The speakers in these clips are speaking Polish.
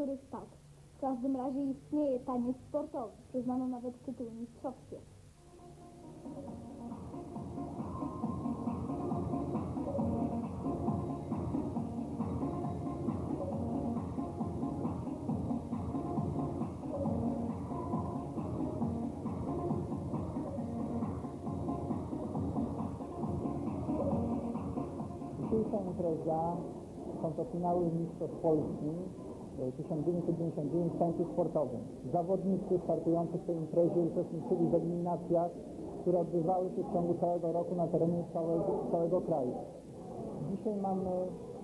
których tak. W każdym razie istnieje taniec sportowy. Przyznano nawet tytuły mistrzowskie. Dzisiejsza impreza są to finały Mistrzostw Polski 1999 w tańcu sportowym. Zawodnicy startujący w tej imprezie uczestniczyli w eliminacjach, które odbywały się w ciągu całego roku na terenie całego, całego kraju. Dzisiaj mamy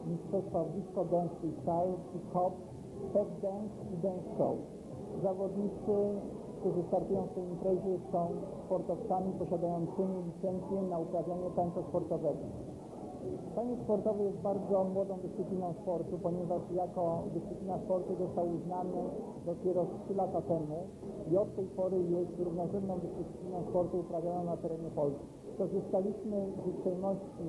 Mistrzostwa Disco Dance Freestyle, Hip Hop, Step Dance i Dance Show. Zawodnicy, którzy startują w tej imprezie są sportowcami posiadającymi licencję na uprawianie tańca sportowego. Taniec sportowy jest bardzo młodą dyscypliną sportu, ponieważ jako dyscyplina sportu został uznany dopiero 3 lata temu i od tej pory jest równorzędną dyscypliną sportu uprawianą na terenie Polski. Korzystaliśmy z uprzejmości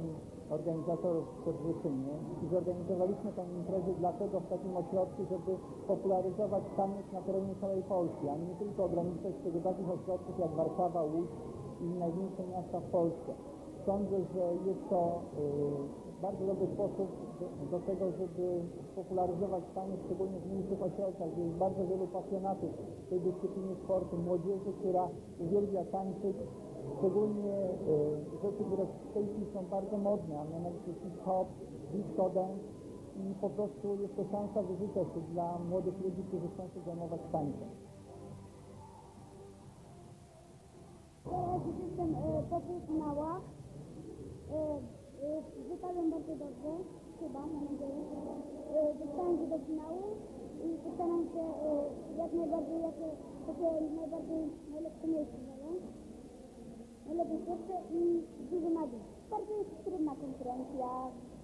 organizatorów Przedwyszyny i zorganizowaliśmy tę imprezę dlatego w takim ośrodku, żeby popularyzować taniec na terenie całej Polski, a nie tylko ograniczać się do takich ośrodków jak Warszawa, Łódź i największe miasta w Polsce. Sądzę, że jest to y, bardzo dobry sposób do, tego, żeby popularyzować taniec, szczególnie w mniejszych ośrodkach, gdzie jest bardzo wielu pasjonatów tej dyscypliny sportu, młodzieży, która uwielbia tańczyć, szczególnie y, rzeczy, które w tej chwili są bardzo modne, a mianowicie hip-hop, disco dance i po prostu jest to szansa wyżycia się dla młodych ludzi, którzy chcą się zajmować tańcem. Teraz jestem e, po półfinałach. E, e, wypadłem bardzo dobrze, chyba, mam nadzieję. E, dostałem się do finału i postaram się e, jak najbardziej, jak takie najbardziej najlepsze miejsce zająć. Najlepiej pierwsze i dużo nadziei. Bardzo jest trudna konkurencja,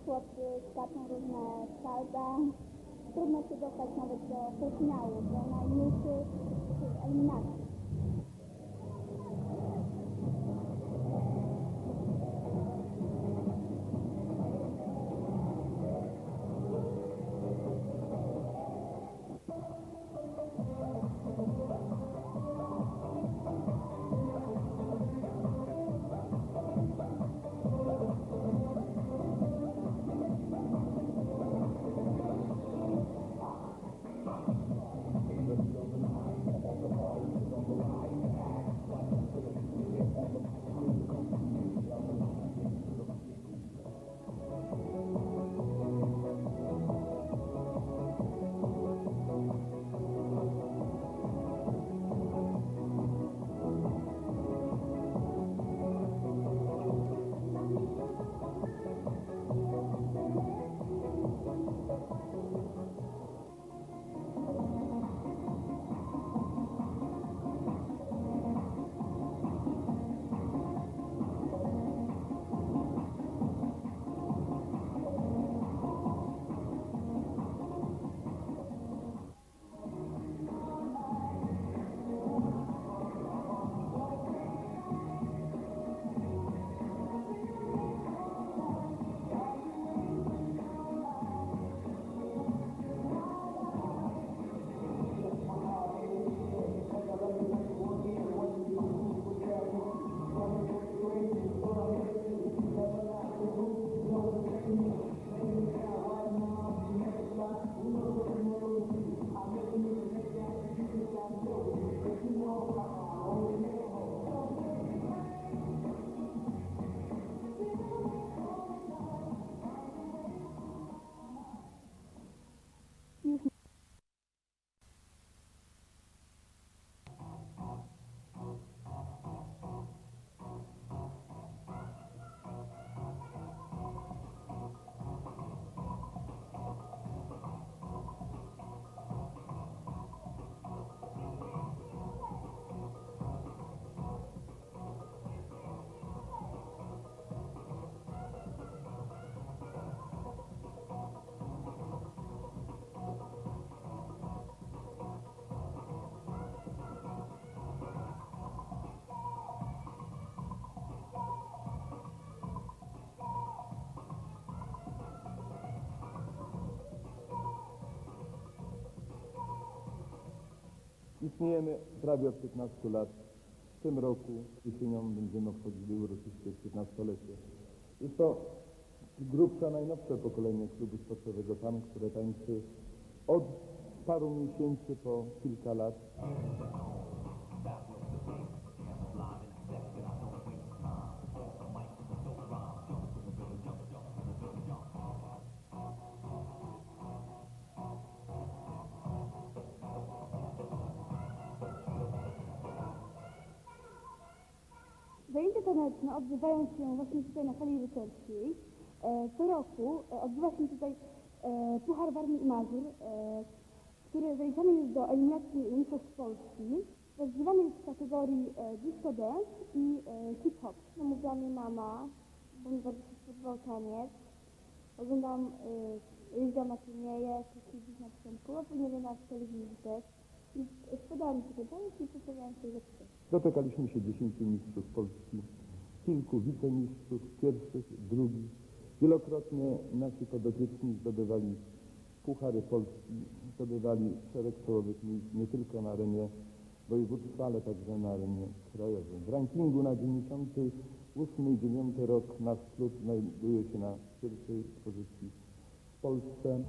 chłopcy skaczą różne salda. Trudno się dostać nawet do półfinału, do najmniejszych eliminacji. Istniejemy prawie od 15 lat. W tym roku jesienią będziemy obchodzili uroczyście 15-lecie. Jest to grubsza, najnowsze pokolenie klubu sportowego PAN, które tańczy od paru miesięcy po kilka lat. Taneczne odbywają się właśnie tutaj na sali rycerskiej. E, co roku e, odbywa się tutaj e, Puchar Warmii i Mazur, który zaliczany jest do eliminacji Mistrzostw Polski. Rozgrywany jest w kategorii disco dance i hip-hop. Namówiła mnie mama, bardzo się spodobał taniec. Oglądam, jeździłam na turnieje, też gdzieś na początku, później na telewizji też. I spodobał mi się taniec i postanowiłam się zapisać. Dotykaliśmy się 10 mistrzów Polski, kilku wicemistrzów, pierwszych, drugich. Wielokrotnie nasi podopieczni zdobywali Puchary Polski, zdobywali szereg czołowych miejsc nie tylko na arenie województwa, ale także na arenie krajowym. W rankingu na 98 i 9 rok nasz klub znajduje się na pierwszej pozycji w Polsce.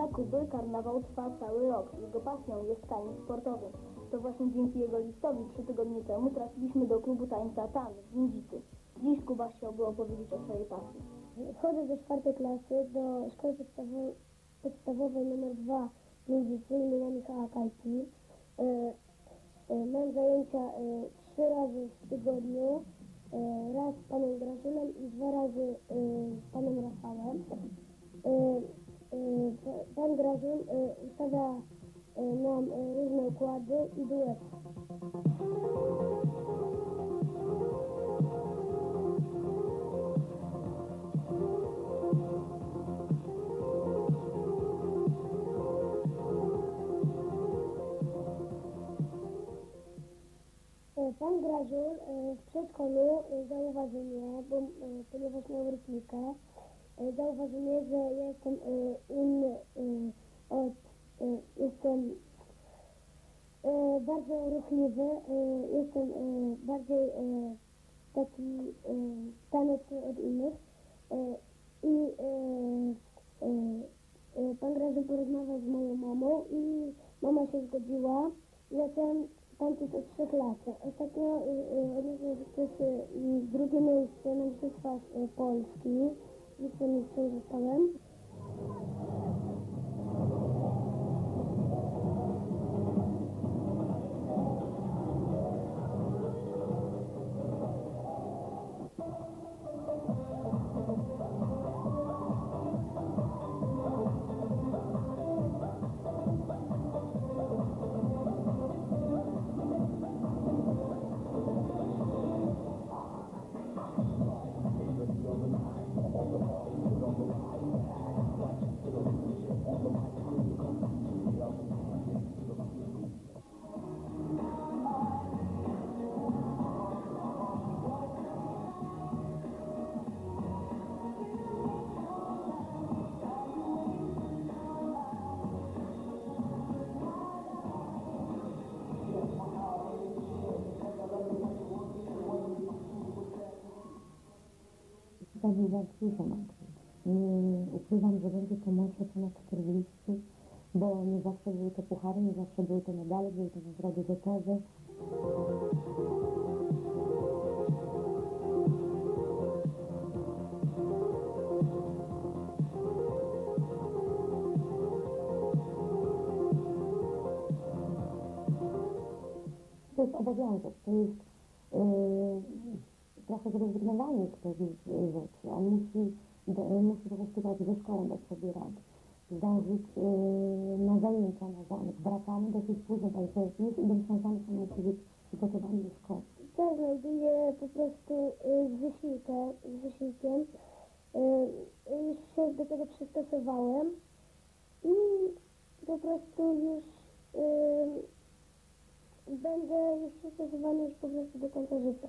Dla Kuby karnawał trwa cały rok. Jego pasją jest taniec sportowy. To właśnie dzięki jego listowi trzy tygodnie temu trafiliśmy do klubu tańca TAN w Windzicy. Dziś Kuba chciałby opowiedzieć o swojej pasji. Chodzę do czwartej klasy do szkoły podstawowej, podstawowej nr 2 w Windzicy imienia Michała Kajki. E, e, mam zajęcia e, trzy razy w tygodniu. E, raz z panem Grażynem i dwa razy e, z panem Rafałem. Pa- pan Grażyn e, ustawia e, nam e, różne układy i duety. Pan Grażul e, w przedszkolu zauważył mnie, bo, ponieważ miał rytmikę, e, zauważył mnie, że ja jestem e, inny e, od, jestem bardzo ruchliwy, jestem bardziej taki taneczny od innych. I pan Grażul porozmawiał z moją mamą i mama się zgodziła. Zacząłem tańczyć od trzech lat. Ostatnio odniosłem sukces drugie miejsce na Mistrzostwach Eu não estou falando? Pewnie dużo nagrody. Nie ukrywam, że będzie to może ponad 40, bo nie zawsze były to puchary, nie zawsze były to medale, były to nagrody gotowe. To jest obowiązek, to jest yy, trochę zrezygnowanie z pewnych rzeczy. On musi, do, musi po prostu dać ze szkołą dać sobie radę. Zdążyć y, na zajęcia na zamek. Wracamy dosyć późno, tak jest już i do sąsiadów on musi być przygotowani do szkoły? Ja znajduję po prostu y, z, wysiłkę, z wysiłkiem. Y, Już się do tego przystosowałem i po prostu już y, będę już przystosowany już po prostu do końca życia.